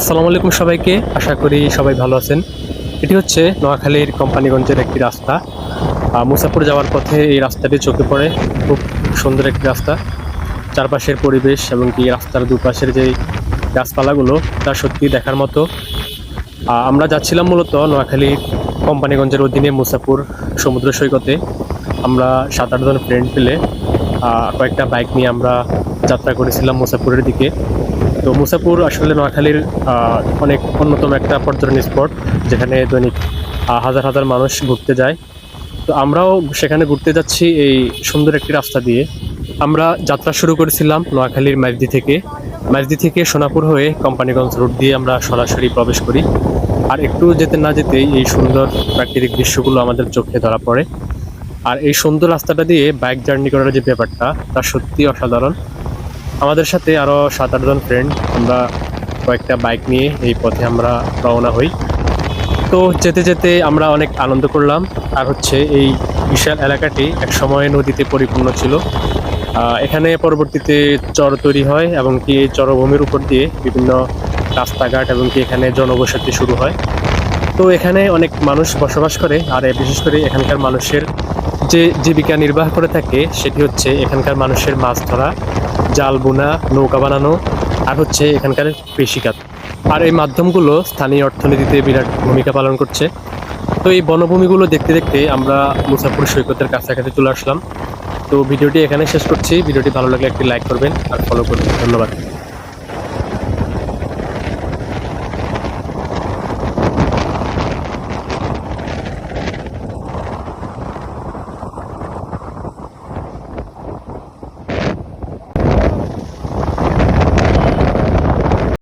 আসসালামু আলাইকুম সবাইকে। আশা করি সবাই ভালো আছেন। এটি হচ্ছে নোয়াখালীর কোম্পানিগঞ্জের একটি রাস্তা। মুসাপুর যাওয়ার পথে এই রাস্তাটি চোখে পড়ে। খুব সুন্দর একটি রাস্তা। চারপাশের পরিবেশ এবং কি রাস্তার দুপাশের যে গাছপালাগুলো, তা সত্যি দেখার মতো। আমরা যাচ্ছিলাম মূলত নোয়াখালী কোম্পানিগঞ্জের অধীনে মুসাপুর সমুদ্র সৈকতে। আমরা সাত আটজন ফ্রেন্ড পেলে কয়েকটা বাইক নিয়ে আমরা যাত্রা করেছিলাম মুসাপুরের দিকে। তো মুসাপুর আসলে নোয়াখালীর অনেক অন্যতম একটা পর্যটন স্পট, যেখানে দৈনিক হাজার হাজার মানুষ ঘুরতে যায়। তো আমরাও সেখানে ঘুরতে যাচ্ছি এই সুন্দর একটি রাস্তা দিয়ে। আমরা যাত্রা শুরু করেছিলাম নোয়াখালীর মাইজদি থেকে। মাইজদি থেকে সোনাপুর হয়ে কোম্পানিগঞ্জ রোড দিয়ে আমরা সরাসরি প্রবেশ করি। আর একটু যেতে না যেতেই এই সুন্দর প্রাকৃতিক দৃশ্যগুলো আমাদের চোখে ধরা পড়ে। আর এই সুন্দর রাস্তাটা দিয়ে বাইক জার্নি করার যে ব্যাপারটা, তা সত্যি অসাধারণ। আমাদের সাথে আরও সাত আটজন ফ্রেন্ড আমরা কয়েকটা বাইক নিয়ে এই পথে আমরা রওনা হই। তো যেতে যেতে আমরা অনেক আনন্দ করলাম। আর হচ্ছে এই বিশাল এলাকাটি এক সময় নদীতে পরিপূর্ণ ছিল। এখানে পরবর্তীতে চর তৈরি হয় এবং কি এই চরভূমির উপর দিয়ে বিভিন্ন রাস্তাঘাট এবং কি এখানে জনবসতি শুরু হয়। তো এখানে অনেক মানুষ বসবাস করে আর বিশেষ করে এখানকার মানুষের যে জীবিকা নির্বাহ করে থাকে সেটি হচ্ছে এখানকার মানুষের মাছ ধরা জাল বোনা, নৌকা বানানো আর হচ্ছে এখানকার কৃষিকাজ। আর এই মাধ্যমগুলো স্থানীয় অর্থনীতিতে বিরাট ভূমিকা পালন করছে। তো এই বনভূমিগুলো দেখতে দেখতে আমরা মুসাফর সৈকতের কাছাকাছি চলে আসলাম। তো ভিডিওটি এখানে শেষ করছি। ভিডিওটি ভালো লাগলে একটি লাইক করবেন আর ফলো করবেন। ধন্যবাদ।